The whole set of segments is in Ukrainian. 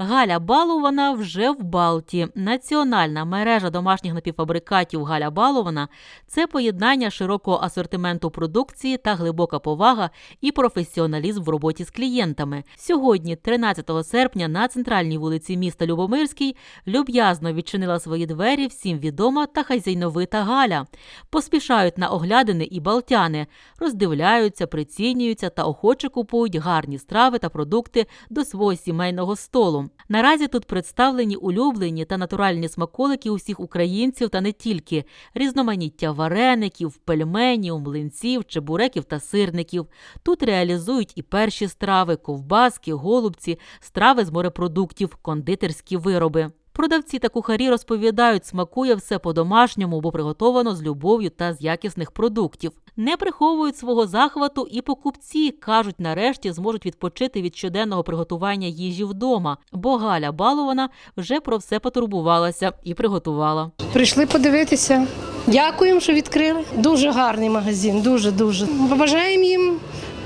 Галя Балована вже в Балті. Національна мережа домашніх напівфабрикатів Галя Балована це поєднання широкого асортименту продукції та глибока повага і професіоналізм в роботі з клієнтами. Сьогодні, 13 серпня, на центральній вулиці міста Любомирський, люб'язно відчинила свої двері всім відома та хазяйновита Галя. Поспішають на оглядини і балтяни, роздивляються, прицінюються та охоче купують гарні страви та продукти до свого сімейного столу. Наразі тут представлені улюблені та натуральні смаколики усіх українців та не тільки різноманіття вареників, пельменів, млинців, чебуреків та сирників. Тут реалізують і перші страви, ковбаски, голубці, страви з морепродуктів, кондитерські вироби. Продавці та кухарі розповідають, смакує все по-домашньому, бо приготовано з любов'ю та з якісних продуктів. Не приховують свого захвату і покупці кажуть, нарешті зможуть відпочити від щоденного приготування їжі вдома, бо Галя Балована вже про все потурбувалася і приготувала. Прийшли подивитися. Дякуємо, що відкрили. Дуже гарний магазин, дуже дуже. Побажаємо їм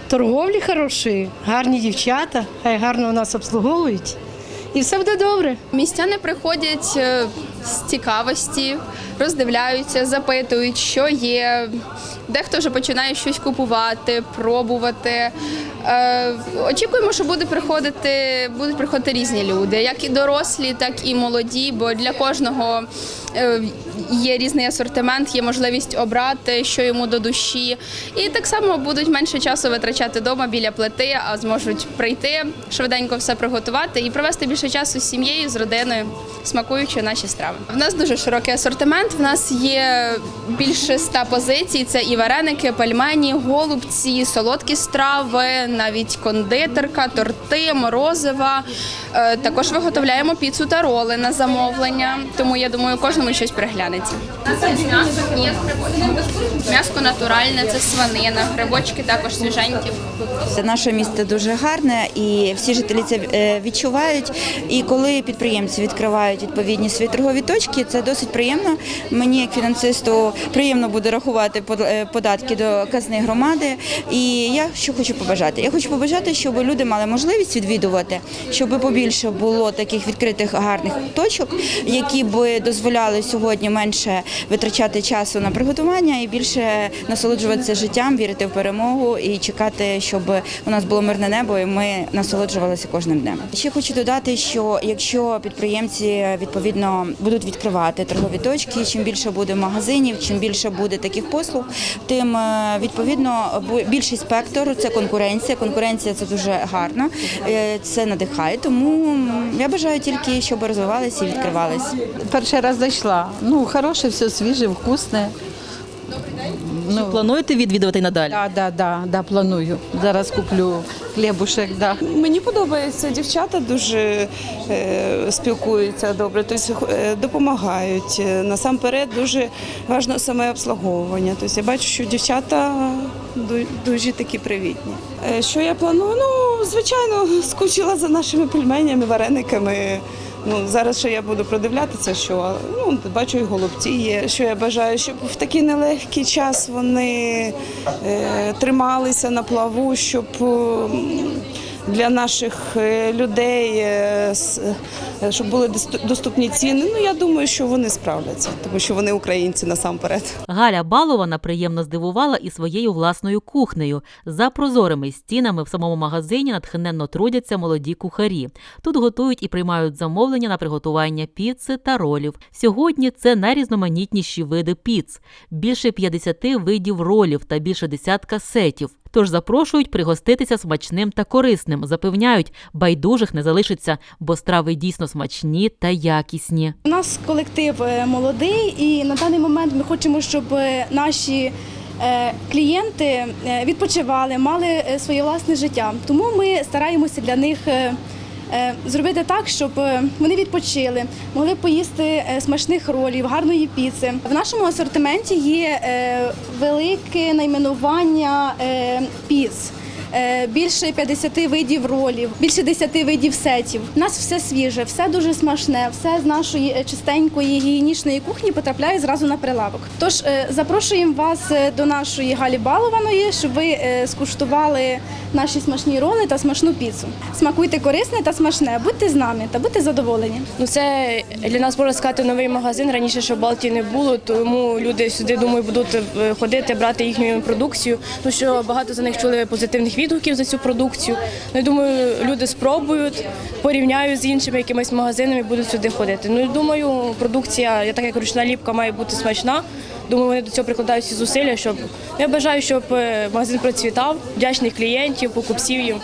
торговлі хорошої, гарні дівчата, хай гарно нас обслуговують. І все буде добре. Містяни приходять е, з цікавості, роздивляються, запитують, що є. Дехто вже починає щось купувати, пробувати. Е, очікуємо, що буде приходити, будуть приходити різні люди, як і дорослі, так і молоді, бо для кожного е, є різний асортимент, є можливість обрати, що йому до душі. І так само будуть менше часу витрачати вдома біля плити, а зможуть прийти, швиденько все приготувати і провести більше часу з сім'єю, з родиною, смакуючи наші страви. В нас дуже широкий асортимент. В нас є більше ста позицій. Це і вареники, пельмені, голубці, солодкі страви, навіть кондитерка, торти, морозива. Е, Також виготовляємо піцу та роли на замовлення. Тому я думаю, кожному щось приглянеться. М'ясо натуральне, це свинина, грибочки також свіженькі. Наше місто дуже гарне, і всі жителі це е, відчувають. І коли підприємці відкривають відповідні свої торгові точки, це досить приємно. Мені, як фінансисту, приємно буде рахувати е, податки до казни громади. І я що хочу побажати? Я хочу побажати, щоб люди мали можливість відвідувати, щоб побільше було таких відкритих гарних точок, які б дозволяли сьогодні менше витрачати часу на приготування і більше насолоджуватися життям, вірити в перемогу і чекати, щоб у нас було мирне небо, і ми насолоджувалися кожним днем. Ще хочу додати, що якщо підприємці відповідно будуть відкривати торгові точки, чим більше буде магазинів, чим більше буде таких послуг, тим е, відповідно більший спектр це конкуренція. Конкуренція це дуже гарно, е, це надихає. Тому я бажаю тільки, щоб розвивалися і відкривалися. Перший раз зайшла. Ну, хороше, все свіже, вкусне. Ну, Плануєте відвідувати надалі? да, да, да, да, планую. Зараз куплю хлібушек, да. Мені подобається. Дівчата дуже е, спілкуються добре, тобто е, допомагають. Е, Насамперед дуже важливо саме обслуговування. Тобто я бачу, що дівчата ду- дуже такі привітні. Е, що я планую? Ну, звичайно, скучила за нашими пельменями, варениками. Ну, зараз ще я буду продивлятися, що ну, бачу, і голубці є. Що я бажаю, щоб в такий нелегкий час вони е, трималися на плаву, щоб е, для наших е, людей е, е, щоб були досту- доступні ціни. Ну я думаю, що вони справляться, тому що вони українці насамперед. Галя Балована приємно здивувала і своєю власною кухнею. За прозорими стінами в самому магазині натхненно трудяться молоді кухарі. Тут готують і приймають замовлення на приготування піци та ролів. Сьогодні це найрізноманітніші види піц, більше 50 видів ролів та більше десятка сетів. Тож запрошують пригоститися смачним та корисним. Запевняють, байдужих не залишиться, бо страви дійсно смачні та якісні. У нас колектив е, молодий, і на даний момент ми хочемо, щоб е, наші е, клієнти відпочивали, мали своє власне життя. Тому ми стараємося для них зробити так, щоб е, вони відпочили, могли поїсти е, смачних ролів, гарної піци. В нашому асортименті є е, велике найменування е, піц. Е, більше 50 видів ролів, більше 10 видів сетів. У нас все свіже, все дуже смачне, все з нашої е, чистенької гігієнічної кухні потрапляє зразу на прилавок. Тож е, запрошуємо вас до нашої Галі Балованої, щоб ви скуштували наші смачні роли та смачну піцу. Смакуйте корисне та смачне, будьте з нами та будьте задоволені. Ну, це для нас можна сказати новий магазин. Раніше ще в Балті не було, тому люди сюди думаю будуть ходити, брати їхню продукцію. Тому що багато за них чули позитивних відгуків за цю продукцію. Ну, я думаю, люди спробують, порівняють з іншими якимись магазинами, і будуть сюди ходити. Ну, я думаю, продукція, я так як ручна ліпка, має бути смачна. Думаю, вони до цього прикладають всі зусилля, щоб я бажаю, щоб е, магазин процвітав, вдячних клієнтів, покупців їм.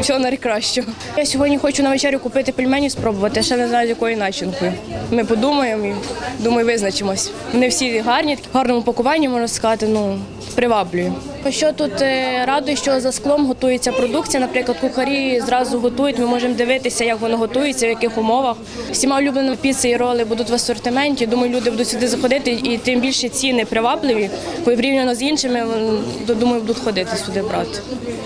Всього найкращого. Я сьогодні хочу на вечерю купити пельмені, спробувати, ще не знаю, з якою начинкою. Ми подумаємо і думаю, визначимось. Вони всі гарні, в гарному пакуванні, можна сказати, ну приваблює. Що тут е, радує, що за склом готується продукція. Наприклад, кухарі зразу готують. Ми можемо дивитися, як воно готується, в яких умовах. Всіма улюблені піци і роли будуть в асортименті. Думаю, люди будуть сюди заходити, і тим більше ціни привабливі, коли порівняно з іншими, думаю, будуть ходити сюди брати.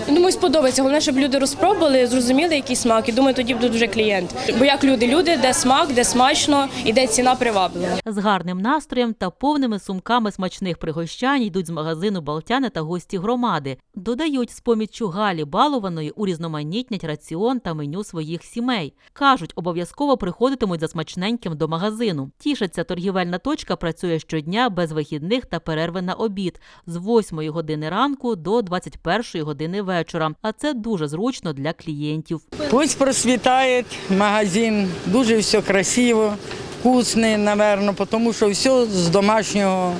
Думаю, сподобається. Головне, щоб люди розпробували, зрозуміли, який смак, і думаю, тоді будуть вже клієнти. Бо як люди, люди, де смак, де смачно і де ціна приваблива. З гарним настроєм та повними сумками смачних пригощань йдуть з магазину Балтяни та гості громади. Додають з поміччю Галі Балованої урізноманітнять раціон та меню своїх сімей. Кажуть, обов'язково приходитимуть за смачненьким до магазину. Тішаться, торгівельна точка працює щодня без вихідних та перерви на обід з 8 години ранку до 21 години вечора. А це дуже зручно для клієнтів. Пусть процвітає магазин, дуже все красиво, вкусний, напевно, тому що все з домашнього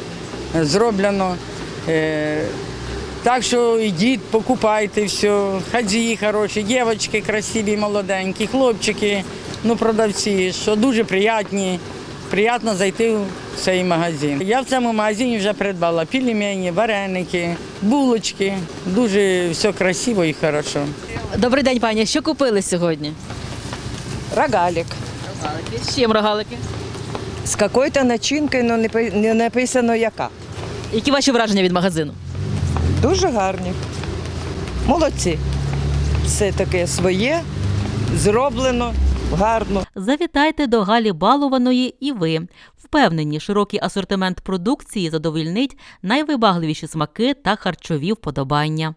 е, зроблено. Е, Так що йдіть, покупайте все, хазії хороші, дівчатки красиві, молоденькі, хлопчики, ну продавці, що дуже приятні. Приємно зайти в цей магазин. Я в цьому магазині вже придбала пельмені, вареники, булочки. Дуже все красиво і хорошо. Добрий день, пані. Що купили сьогодні? Рогалик. З чим рогалики? З какою-то начинкою, але не написано яка. Які ваші враження від магазину? Дуже гарні. Молодці. Все таке своє, зроблено, гарно. Завітайте до Галі Балованої і ви. Впевнені, широкий асортимент продукції задовольнить найвибагливіші смаки та харчові вподобання.